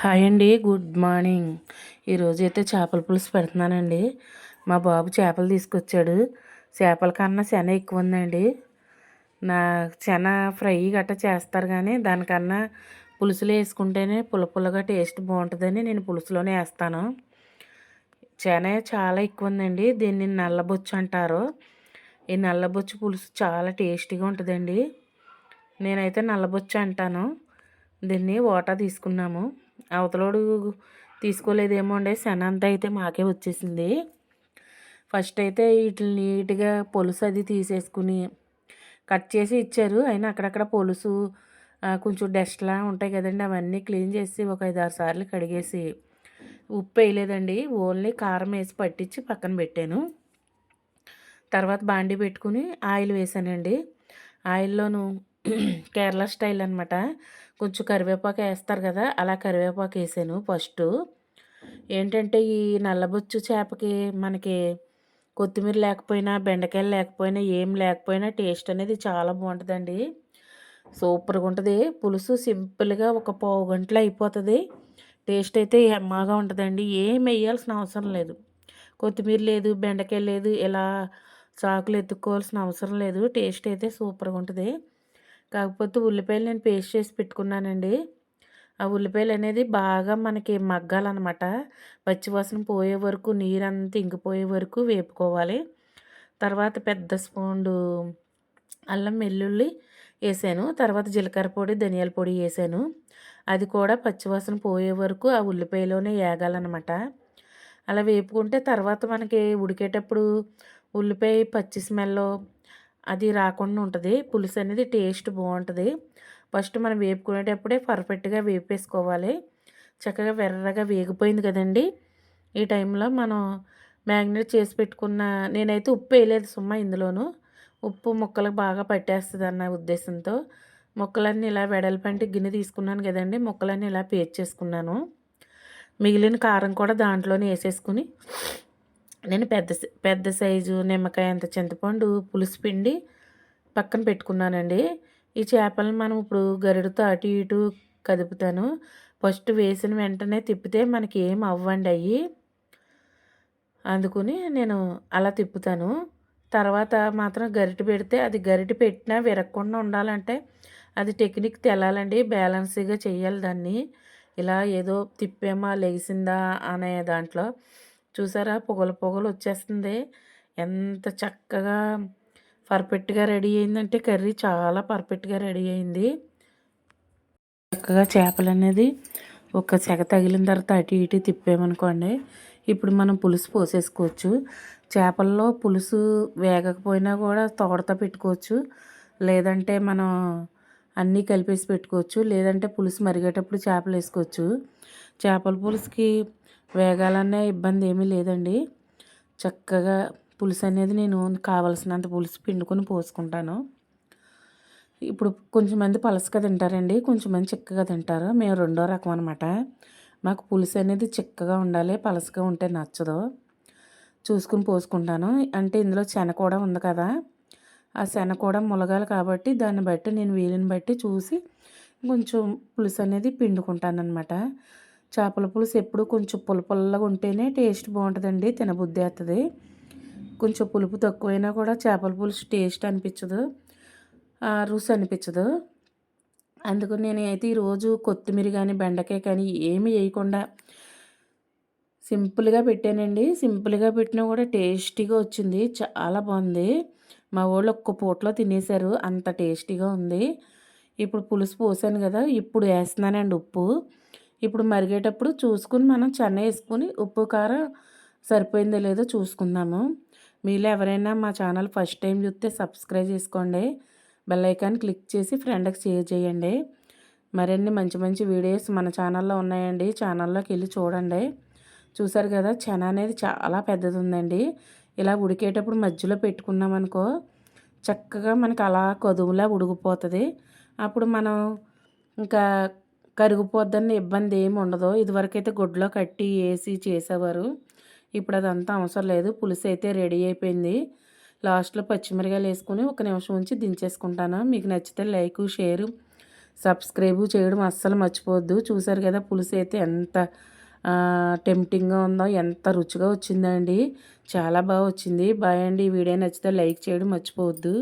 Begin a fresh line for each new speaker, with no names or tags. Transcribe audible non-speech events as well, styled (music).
Hi అండి good morning. ఈరోజు అయితే చేపల పులుసు పెడుతున్నానండి. మా బాబు చేపలు తీసుకొచ్చాడు. చేపల కన్నా శన ఎక్కువ ఉందండి నా శన ఫ్రై గట్ట చేస్తారు కానీ దానికన్నా పులుసులు వేసుకుంటేనే పుల్ల పుల్లగా టేస్ట్ బాగుంటుందని నేను పులుసులోనే వేస్తాను. శన చాలా ఎక్కువ ఉందండి దీన్ని నల్లబొచ్చు అంటారు. ఈ నల్లబొచ్చు పులుసు చాలా టేస్టీగా ఉంటుందండి. నేనైతే నల్లబొచ్చు అంటాను. దీన్ని ఓటా తీసుకున్నాము. అవతలోడు తీసుకోలేదేమో అండి. శన అంతా అయితే మాకే వచ్చేసింది. ఫస్ట్ అయితే వీటిని నీట్గా పొలుసు అది తీసేసుకుని కట్ చేసి ఇచ్చారు. అయినా అక్కడక్కడ పొలుసు కొంచెం డస్ట్లా ఉంటాయి కదండి. అవన్నీ క్లీన్ చేసి ఒక ఐదు ఆరు సార్లు కడిగేసి ఉప్పు వేయలేదండి. ఓన్లీ కారం వేసి పట్టించి పక్కన పెట్టాను. తర్వాత బాండి పెట్టుకుని ఆయిల్ వేసానండి. ఆయిల్లోను (clears throat) కేరళ స్టైల్ అనమాట కొంచెం కరివేపాకు వేస్తారు కదా అలా కరివేపాకు వేసాను ఫస్ట్. ఏంటంటే ఈ నల్లబొచ్చు చేపకి మనకి కొత్తిమీర లేకపోయినా బెండకాయలు లేకపోయినా ఏం లేకపోయినా టేస్ట్ అనేది చాలా బాగుంటుందండి. సూపర్గా ఉంటుంది. పులుసు సింపుల్గా ఒక పావు గంటలో అయిపోతుంది. టేస్ట్ అయితే ఎమ్మగా ఉంటుందండి. ఏం వేయాల్సిన అవసరం లేదు. కొత్తిమీర లేదు బెండకాయ లేదు ఇలా చాకులు ఎత్తుక్కోవాల్సిన అవసరం లేదు. టేస్ట్ అయితే సూపర్గా ఉంటుంది. కాకపోతే ఉల్లిపాయలు నేను పేస్ట్ చేసి పెట్టుకున్నానండి. ఆ ఉల్లిపాయలు అనేది బాగా మనకి మగ్గాలన్నమాట. పచ్చివాసన పోయే వరకు నీరంతా ఇంకిపోయే వరకు వేపుకోవాలి. తర్వాత పెద్ద స్పూండు అల్లం వెల్లుల్లి వేసాను. తర్వాత జీలకర్ర పొడి ధనియాల పొడి వేసాను. అది కూడా పచ్చివాసన పోయే వరకు ఆ ఉల్లిపాయలోనే వేగాలన్నమాట అలా వేపుకుంటే తర్వాత మనకి ఉడికేటప్పుడు ఉల్లిపాయ పచ్చి స్మెల్ అది రాకుండా ఉంటుంది. పులుసు అనేది టేస్ట్ బాగుంటుంది. ఫస్ట్ మనం వేపుకునేటప్పుడే పర్ఫెక్ట్గా వేపేసుకోవాలి. చక్కగా వెర్రగా వేగిపోయింది కదండి. ఈ టైంలో మనం మ్యాగ్నేట్ చేసి పెట్టుకున్న నేనైతే ఉప్పు వేయలేదు సుమ్మ ఇందులోను. ఉప్పు ముక్కలకు బాగా పట్టేస్తుంది అన్న ఉద్దేశంతో. ముక్కలన్నీ ఇలా వెడల్పంటి గిన్నె తీసుకున్నాను కదండి. ముక్కలన్నీ ఇలా పేస్ట్ చేసుకున్నాను. మిగిలిన కారం కూడా దాంట్లోనే వేసేసుకుని నేను పెద్ద పెద్ద సైజు నిమ్మకాయ అంత చింతపండు పులుసు పిండి పక్కన పెట్టుకున్నానండి. ఈ చేపలను మనం ఇప్పుడు గరిడతో అటు ఇటు కదుపుతాను. ఫస్ట్ వేసిన వెంటనే తిప్పితే మనకి ఏం అవ్వండి అయ్యి అందుకుని నేను అలా తిప్పుతాను. తర్వాత మాత్రం గరిటె పెడితే అది గరిటె పెట్టినా విరగకుండా ఉండాలంటే అది టెక్నిక్ తెలాలండి. బ్యాలెన్స్గా చేయాలి దాన్ని. ఇలా ఏదో తిప్పేమా లేచిందా అనే దాంట్లో చూసారా? పొగలు పొగలు వచ్చేస్తుంది. ఎంత చక్కగా పర్ఫెక్ట్గా రెడీ అయిందంటే కర్రీ చాలా పర్ఫెక్ట్గా రెడీ అయింది. చక్కగా చేపలు అనేది ఒక సెగ తగిలిన తర్వాత అటు ఇటు తిప్పామనుకోండి ఇప్పుడు మనం పులుసు పోసేసుకోవచ్చు. చేపల్లో పులుసు వేగకపోయినా కూడా తోడతో పెట్టుకోవచ్చు. లేదంటే మనం అన్నీ కలిపేసి పెట్టుకోవచ్చు. లేదంటే పులుసు మరిగేటప్పుడు చేపలు వేసుకోవచ్చు. చేపల పులుసుకి వేగాలనే ఇబ్బంది ఏమీ లేదండి. చక్కగా పులుసు అనేది నేను కావలసినంత పులుసు పిండుకొని పోసుకుంటాను. ఇప్పుడు కొంచెం మంది పలసగా తింటారండి. కొంచెం మంది చిక్కగా తింటారు. మేము రెండో రకం అనమాట మాకు పులుసు అనేది చిక్కగా ఉండాలి. పలసగా ఉంటే నచ్చదు. చూసుకుని పోసుకుంటాను. అంటే ఇందులో శన కూడా ఉంది కదా. ఆ శన కూడా ములగాలి కాబట్టి దాన్ని బట్టి నేను వీలుని బట్టి చూసి కొంచెం పులుసు అనేది పిండుకుంటాను అనమాట చేపల పులుసు ఎప్పుడు కొంచెం పులపుల్లగా ఉంటేనే టేస్ట్ బాగుంటుందండి తినబుద్ధి అవుతుంది. కొంచెం పులుపు తక్కువైనా కూడా చేపల పులుసు టేస్ట్ అనిపించదు రుచి అనిపించదు. అందుకు నేను అయితే ఈరోజు కొత్తిమీర కానీ బెండకాయ కానీ ఏమి వేయకుండా సింపుల్గా పెట్టానండి. సింపుల్గా పెట్టినా కూడా టేస్టీగా వచ్చింది. చాలా బాగుంది. మా వాళ్ళు ఒక్క పూటలో తినేశారు. అంత టేస్టీగా ఉంది. ఇప్పుడు పులుసు పోసాను కదా ఇప్పుడు వేస్తున్నానండి ఉప్పు. ఇప్పుడు మరిగేటప్పుడు చూసుకుని మనం చెన్న వేసుకుని ఉప్పు కారం సరిపోయిందో లేదో చూసుకుందాము. మీలో ఎవరైనా మా ఛానల్ ఫస్ట్ టైం చూస్తే సబ్స్క్రైబ్ చేసుకోండి. బెల్ ఐకాన్ క్లిక్ చేసి ఫ్రెండ్కి షేర్ చేయండి. మరిన్ని మంచి మంచి వీడియోస్ మన ఛానల్లో ఉన్నాయండి. ఛానల్లోకి వెళ్ళి చూడండి. చూసారు కదా చెన అనేది చాలా పెద్దది ఉందండి ఇలా ఉడికేటప్పుడు మధ్యలో పెట్టుకున్నామనుకో చక్కగా మనకు అలా కొదువులా ఉడికిపోతుంది అప్పుడు మనం ఇంకా కరిగిపోద్దని ఇబ్బంది ఏమి ఉండదు. ఇదివరకైతే గుడ్లో కట్టి వేసి చేసేవారు. ఇప్పుడు అదంతా అవసరం లేదు. పులుసు అయితే రెడీ అయిపోయింది. లాస్ట్లో పచ్చిమిరకాయలు వేసుకుని ఒక నిమిషం ఉంచి దించేసుకుంటాను. మీకు నచ్చితే లైక్ షేరు సబ్స్క్రైబ్ చేయడం అస్సలు మర్చిపోవద్దు. చూసారు కదా పులుసు అయితే ఎంత టెంప్టింగ్గా ఉందో? ఎంత రుచిగా వచ్చిందండి. చాలా బాగా వచ్చింది. బాయ్ అండి. ఈ వీడియో నచ్చితే లైక్ చేయడం మర్చిపోవద్దు.